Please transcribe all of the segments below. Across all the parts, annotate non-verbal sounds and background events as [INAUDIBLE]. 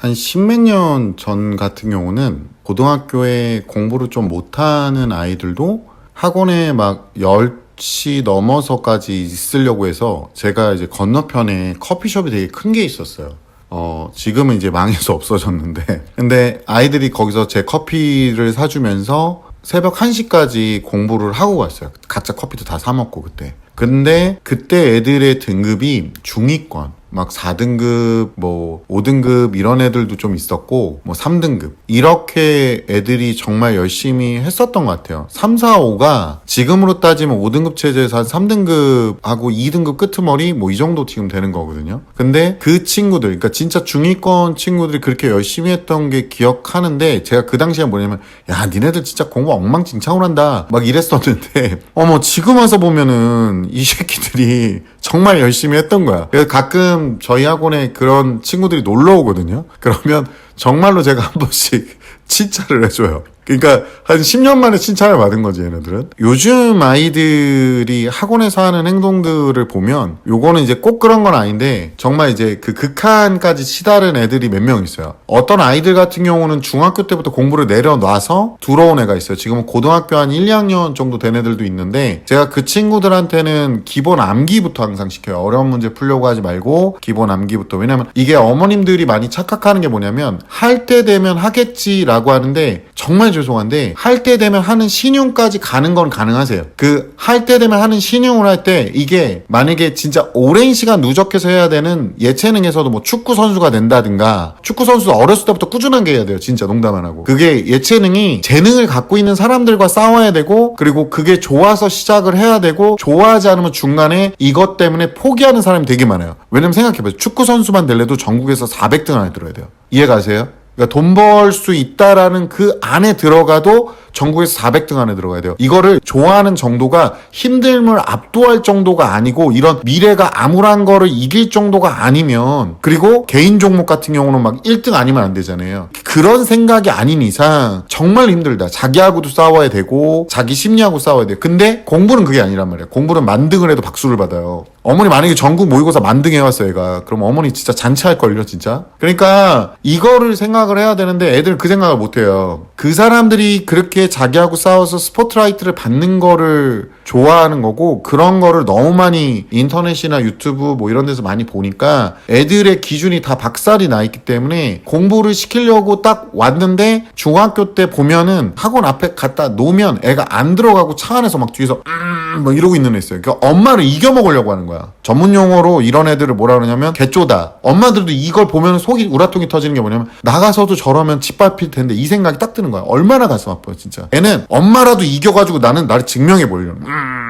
한 십몇 년 전 같은 경우는 고등학교에 공부를 좀 못하는 아이들도 학원에 막 10시 넘어서까지 있으려고 해서 제가 이제 건너편에 커피숍이 되게 큰 게 있었어요. 어, 지금은 이제 망해서 [LAUGHS] 없어졌는데. 근데 아이들이 거기서 제 커피를 사주면서 새벽 1시까지 공부를 하고 갔어요. 가짜 커피도 다 사먹고 그때. 근데 그때 애들의 등급이 중위권. 막 4등급, 뭐 5등급 이런 애들도 좀 있었고 뭐 3등급 이렇게 애들이 정말 열심히 했었던 것 같아요. 3, 4, 5가 지금으로 따지면 5등급 체제에서 한 3등급하고 2등급 끄트머리 뭐 이 정도 지금 되는 거거든요. 근데 그 친구들, 그러니까 진짜 중위권 친구들이 그렇게 열심히 했던 게 기억하는데 제가 그 당시에 뭐냐면 야 니네들 진짜 공부 엉망진창으로 한다 막 이랬었는데 [LAUGHS] 어머 지금 와서 보면은 이 새끼들이 정말 열심히 했던 거야. 그래서 가끔 저희 학원에 그런 친구들이 놀러 오거든요. 그러면 정말로 제가 한 번씩 [LAUGHS] 칭찬을 해줘요. 그러니까 한 10년 만에 칭찬을 받은 거지 얘네들은. 요즘 아이들이 학원에서 하는 행동들을 보면 요거는 이제 꼭 그런 건 아닌데 정말 이제 그 극한까지 치달은 애들이 몇 명 있어요. 어떤 아이들 같은 경우는 중학교 때부터 공부를 내려놔서 들어온 애가 있어요. 지금은 고등학교 한 1, 2학년 정도 된 애들도 있는데 제가 그 친구들한테는 기본 암기부터 항상 시켜요. 어려운 문제 풀려고 하지 말고 기본 암기부터. 왜냐면 이게 어머님들이 많이 착각하는 게 뭐냐면 할 때 되면 하겠지라고 하는데 정말 죄송한데 할 때 되면 하는 신용까지 가는 건 가능하세요. 그 할 때 되면 하는 신용을 할 때 이게 만약에 진짜 오랜 시간 누적해서 해야 되는 예체능에서도 뭐 축구 선수가 된다든가 축구 선수 어렸을 때부터 꾸준하게 해야 돼요. 진짜 농담 안 하고. 그게 예체능이 재능을 갖고 있는 사람들과 싸워야 되고 그리고 그게 좋아서 시작을 해야 되고 좋아하지 않으면 중간에 이것 때문에 포기하는 사람이 되게 많아요. 왜냐면 생각해봐요. 축구 선수만 될래도 전국에서 400등 안에 들어야 돼요. 이해 가세요? 그러니까 돈 벌 수 있다라는 그 안에 들어가도 전국에서 400등 안에 들어가야 돼요. 이거를 좋아하는 정도가 힘듦을 압도할 정도가 아니고 이런 미래가 암울한 거를 이길 정도가 아니면 그리고 개인 종목 같은 경우는 막 1등 아니면 안 되잖아요. 그런 생각이 아닌 이상 정말 힘들다. 자기하고도 싸워야 되고 자기 심리하고 싸워야 돼. 근데 공부는 그게 아니란 말이야. 공부는 만등을 해도 박수를 받아요. 어머니 만약에 전국 모의고사 만등 해왔어 얘가. 그럼 어머니 진짜 잔치할걸요 진짜. 그러니까 이거를 생각을 해야 되는데 애들은 그 생각을 못해요. 그 사람들이 그렇게 자기하고 싸워서 스포트라이트를 받는 거를 좋아하는 거고 그런 거를 너무 많이 인터넷이나 유튜브 뭐 이런 데서 많이 보니까 애들의 기준이 다 박살이 나 있기 때문에 공부를 시키려고 딱 왔는데 중학교 때 보면은 학원 앞에 갖다 놓으면 애가 안 들어가고 차 안에서 막 뒤에서 음뭐 이러고 있는 애 있어요. 그러니까 엄마를 이겨 먹으려고 하는 거야. 전문 용어로 이런 애들을 뭐라 그러냐면 개쪼다. 엄마들도 이걸 보면 속이 우라통이 터지는 게 뭐냐면 나가서도 저러면 짓밟힐 텐데 이 생각이 딱 드는 거야. 얼마나 가슴 아파요 진짜. 애는 엄마라도 이겨가지고 나는 나를 증명해 보려는. 음,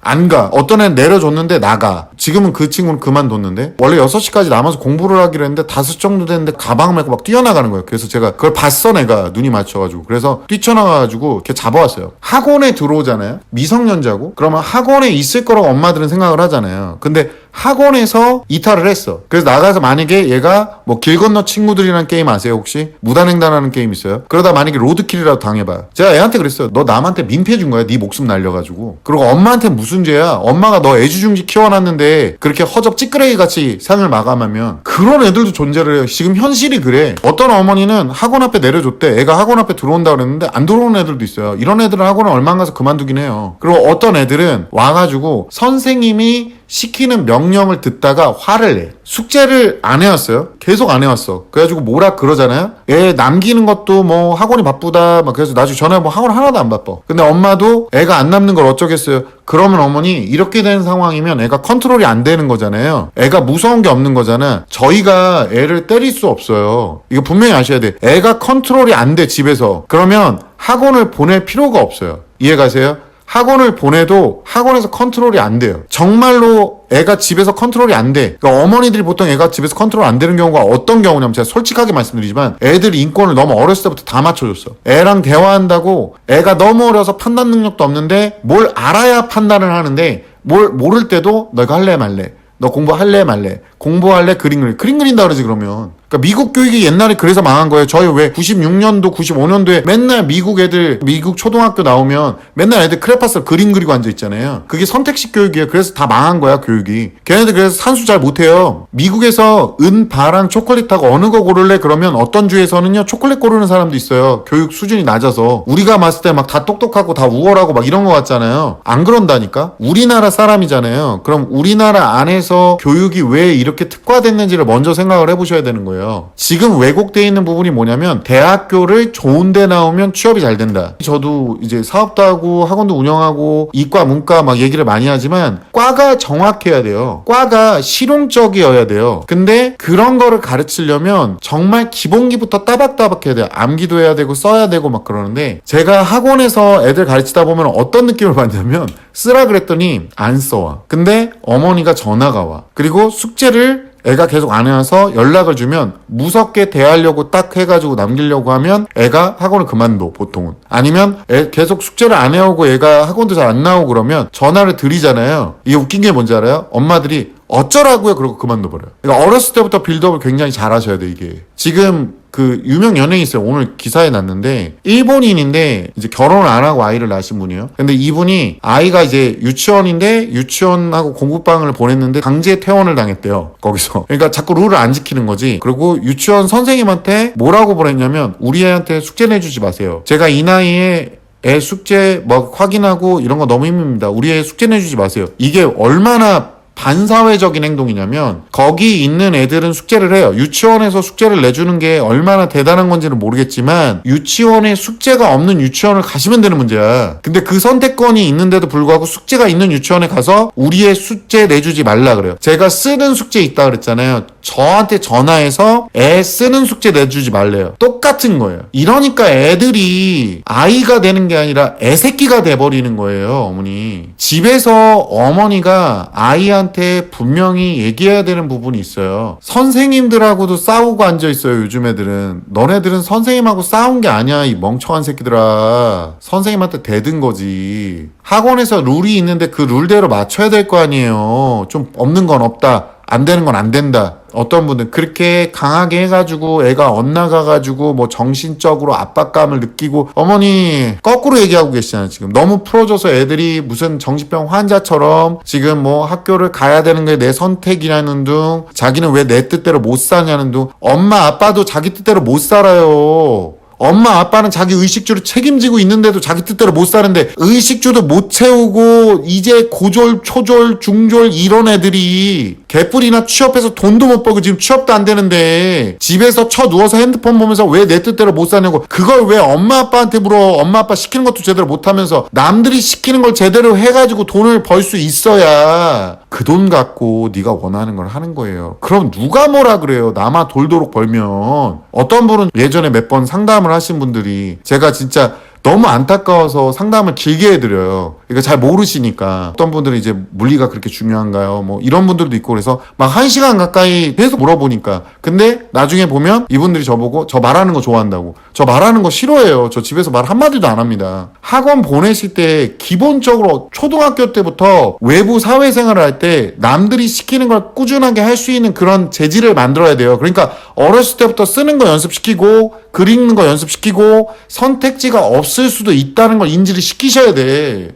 안 가. 어떤 애는 내려줬는데 나가. 지금은 그 친구는 그만뒀는데 원래 6시까지 남아서 공부를 하기로 했는데 5 정도 됐는데 가방을 메고 막 뛰어나가는 거예요. 그래서 제가 그걸 봤어 내가 눈이 맞춰가지고 그래서 뛰쳐나가가지고 이렇게 잡아왔어요. 학원에 들어오잖아요. 미성년자고 그러면 학원에 있을 거라고 엄마들은 생각을 하잖아요. 근데 학원에서 이탈을 했어. 그래서 나가서 만약에 얘가 뭐 길 건너 친구들이라는 게임 아세요 혹시? 무단횡단하는 게임 있어요? 그러다 만약에 로드킬이라도 당해봐. 제가 애한테 그랬어요. 너 남한테 민폐 준 거야. 네 목숨 날려가지고. 그리고 엄마 한테 무슨 죄야? 엄마가 너 애지중지 키워놨는데 그렇게 허접 찌끄레기 같이 삶을 마감하면 그런 애들도 존재를 해요. 지금 현실이 그래. 어떤 어머니는 학원 앞에 내려줬대. 애가 학원 앞에 들어온다 그랬는데 안 들어오는 애들도 있어요. 이런 애들은 학원을 얼마 안 가서 그만두긴 해요. 그리고 어떤 애들은 와가지고 선생님이 시키는 명령을 듣다가 화를 내. 숙제를 안 해왔어요. 계속 안 해왔어. 그래가지고 뭐라 그러잖아요. 애 남기는 것도 뭐 학원이 바쁘다. 막 그래서 나중에 전화해 뭐 학원 하나도 안 바빠. 근데 엄마도 애가 안 남는 걸 어쩌겠어요. 그러면 어머니 이렇게 된 상황이면 애가 컨트롤이 안 되는 거잖아요. 애가 무서운 게 없는 거잖아. 저희가 애를 때릴 수 없어요. 이거 분명히 아셔야 돼. 애가 컨트롤이 안 돼 집에서. 그러면 학원을 보낼 필요가 없어요. 이해 가세요? 학원을 보내도 학원에서 컨트롤이 안 돼요. 정말로 애가 집에서 컨트롤이 안 돼. 그러니까 어머니들이 보통 애가 집에서 컨트롤 안 되는 경우가 어떤 경우냐면 제가 솔직하게 말씀드리지만 애들 인권을 너무 어렸을 때부터 다 맞춰줬어. 애랑 대화한다고 애가 너무 어려서 판단 능력도 없는데 뭘 알아야 판단을 하는데 뭘 모를 때도 너가 할래 말래. 너 공부할래 말래. 공부할래 그림 그리 그림 그린다 그러지 그러면 그러니까 미국 교육이 옛날에 그래서 망한 거예요. 저희 왜 96년도, 95년도에 맨날 미국 애들, 미국 초등학교 나오면 맨날 애들 크레파스 그림 그리고 앉아 있잖아요. 그게 선택식 교육이에요. 그래서 다 망한 거야, 교육이. 걔네들 그래서 산수 잘 못해요. 미국에서 은, 바랑 초콜릿하고 어느 거 고를래? 그러면 어떤 주에서는요, 초콜릿 고르는 사람도 있어요. 교육 수준이 낮아서. 우리가 봤을 때 막 다 똑똑하고 다 우월하고 막 이런 거 같잖아요. 안 그런다니까? 우리나라 사람이잖아요. 그럼 우리나라 안에서 교육이 왜 이렇게 특화됐는지를 먼저 생각을 해보셔야 되는 거예요. 지금 왜곡되어 있는 부분이 뭐냐면 대학교를 좋은데 나오면 취업이 잘 된다. 저도 이제 사업도 하고 학원도 운영하고 이과 문과 막 얘기를 많이 하지만 과가 정확해야 돼요. 과가 실용적이어야 돼요. 근데 그런 거를 가르치려면 정말 기본기부터 따박따박 해야 돼요. 암기도 해야 되고 써야 되고 막 그러는데 제가 학원에서 애들 가르치다 보면 어떤 느낌을 받냐면 쓰라 그랬더니 안 써와. 근데 어머니가 전화가 와. 그리고 숙제를 애가 계속 안 해와서 연락을 주면 무섭게 대하려고 딱 해가지고 남기려고 하면 애가 학원을 그만둬 보통은 아니면 애 계속 숙제를 안 해오고 애가 학원도 잘 안 나오고 그러면 전화를 드리잖아요 이게 웃긴 게 뭔지 알아요? 엄마들이 어쩌라고요 그러고 그만둬버려요 그러니까 어렸을 때부터 빌드업을 굉장히 잘 하셔야 돼 이게 지금 그 유명 연예인 있어요. 오늘 기사에 났는데 일본인인데 이제 결혼을 안 하고 아이를 낳으신 분이에요. 근데 이분이 아이가 이제 유치원인데 유치원하고 공부방을 보냈는데 강제 퇴원을 당했대요. 거기서. 그러니까 자꾸 룰을 안 지키는 거지. 그리고 유치원 선생님한테 뭐라고 보냈냐면 우리 애한테 숙제 내주지 마세요. 제가 이 나이에 애 숙제 뭐 확인하고 이런 거 너무 힘듭니다. 우리 애 숙제 내주지 마세요. 이게 얼마나 반사회적인 행동이냐면 거기 있는 애들은 숙제를 해요. 유치원에서 숙제를 내주는 게 얼마나 대단한 건지는 모르겠지만 유치원에 숙제가 없는 유치원을 가시면 되는 문제야. 근데 그 선택권이 있는데도 불구하고 숙제가 있는 유치원에 가서 우리의 숙제 내주지 말라 그래요. 제가 쓰는 숙제 있다 그랬잖아요. 저한테 전화해서 애 쓰는 숙제 내주지 말래요. 똑같은 거예요. 이러니까 애들이 아이가 되는 게 아니라 애새끼가 돼버리는 거예요, 어머니. 집에서 어머니가 아이한테 분명히 얘기해야 되는 부분이 있어요. 선생님들하고도 싸우고 앉아 있어요, 요즘 애들은. 너네들은 선생님하고 싸운 게 아니야, 이 멍청한 새끼들아. 선생님한테 대든 거지. 학원에서 룰이 있는데 그 룰대로 맞춰야 될 거 아니에요. 좀 없는 건 없다. 안 되는 건 안 된다. 어떤 분들 그렇게 강하게 해가지고 애가 엇나가가지고 뭐 정신적으로 압박감을 느끼고 어머니 거꾸로 얘기하고 계시잖아요 지금 너무 풀어줘서 애들이 무슨 정신병 환자처럼 지금 뭐 학교를 가야 되는 게 내 선택이라는 둥 자기는 왜 내 뜻대로 못 사냐는 둥 엄마 아빠도 자기 뜻대로 못 살아요 엄마 아빠는 자기 의식주를 책임지고 있는데도 자기 뜻대로 못 사는데 의식주도 못 채우고 이제 고졸 초졸 중졸 이런 애들이 개뿔이나 취업해서 돈도 못 벌고 지금 취업도 안 되는데 집에서 쳐 누워서 핸드폰 보면서 왜 내 뜻대로 못 사냐고. 그걸 왜 엄마 아빠한테 물어? 엄마 아빠 시키는 것도 제대로 못 하면서 남들이 시키는 걸 제대로 해가지고 돈을 벌 수 있어야 그 돈 갖고 네가 원하는 걸 하는 거예요. 그럼 누가 뭐라 그래요? 나만 돌도록 벌면 어떤 분은 예전에 몇 번 상담을 하신 분들이 제가 진짜 너무 안타까워서 상담을 길게 해드려요. 그러니까 잘 모르시니까 어떤 분들은 이제 물리가 그렇게 중요한가요? 뭐 이런 분들도 있고 그래서 막 한 시간 가까이 계속 물어보니까 근데 나중에 보면 이분들이 저보고 저 말하는 거 좋아한다고 저 말하는 거 싫어해요. 저 집에서 말 한마디도 안 합니다. 학원 보내실 때 기본적으로 초등학교 때부터 외부 사회생활을 할 때 남들이 시키는 걸 꾸준하게 할 수 있는 그런 재질을 만들어야 돼요. 그러니까 어렸을 때부터 쓰는 거 연습시키고 글 읽는 거 연습시키고 선택지가 없을 수도 있다는 걸 인지를 시키셔야 돼.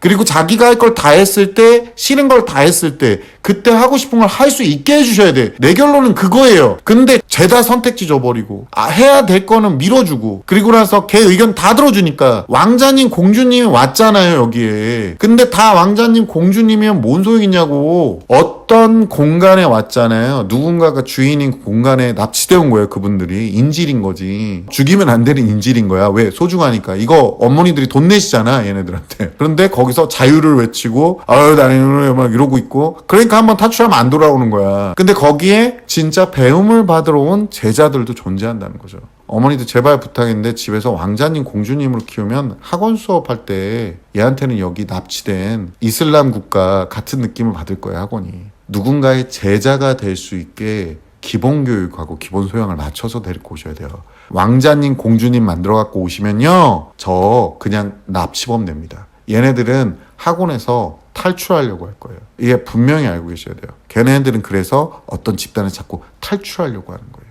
그리고 자기가 할 걸 다 했을 때, 싫은 걸 다 했을 때, 그때 하고 싶은 걸 할 수 있게 해주셔야 돼. 내 결론은 그거예요. 근데 죄다 선택지 줘버리고, 아, 해야 될 거는 밀어주고, 그리고 나서 걔 의견 다 들어주니까, 왕자님, 공주님이 왔잖아요, 여기에. 근데 다 왕자님, 공주님이면 뭔 소용이냐고. 어떤 공간에 왔잖아요. 누군가가 주인인 그 공간에 납치되어 온 거예요, 그분들이. 인질인 거지. 죽이면 안 되는 인질인 거야. 왜? 소중하니까. 이거 어머니들이 돈 내시잖아, 얘네들한테. 그런데 거기 서 자유를 외치고, 아유, 나는 막 이러고 있고. 그러니까 한번 탈출하면 안 돌아오는 거야. 근데 거기에 진짜 배움을 받으러 온 제자들도 존재한다는 거죠. 어머니도 제발 부탁인데 집에서 왕자님 공주님으로 키우면 학원 수업할 때 얘한테는 여기 납치된 이슬람 국가 같은 느낌을 받을 거예요 학원이 누군가의 제자가 될 수 있게 기본 교육하고 기본 소양을 맞춰서 데리고 오셔야 돼요 왕자님 공주님 만들어 갖고 오시면요 저 그냥 납치범 됩니다 얘네들은 학원에서 탈출하려고 할 거예요. 이게 분명히 알고 계셔야 돼요. 걔네들은 그래서 어떤 집단을 자꾸 탈출하려고 하는 거예요.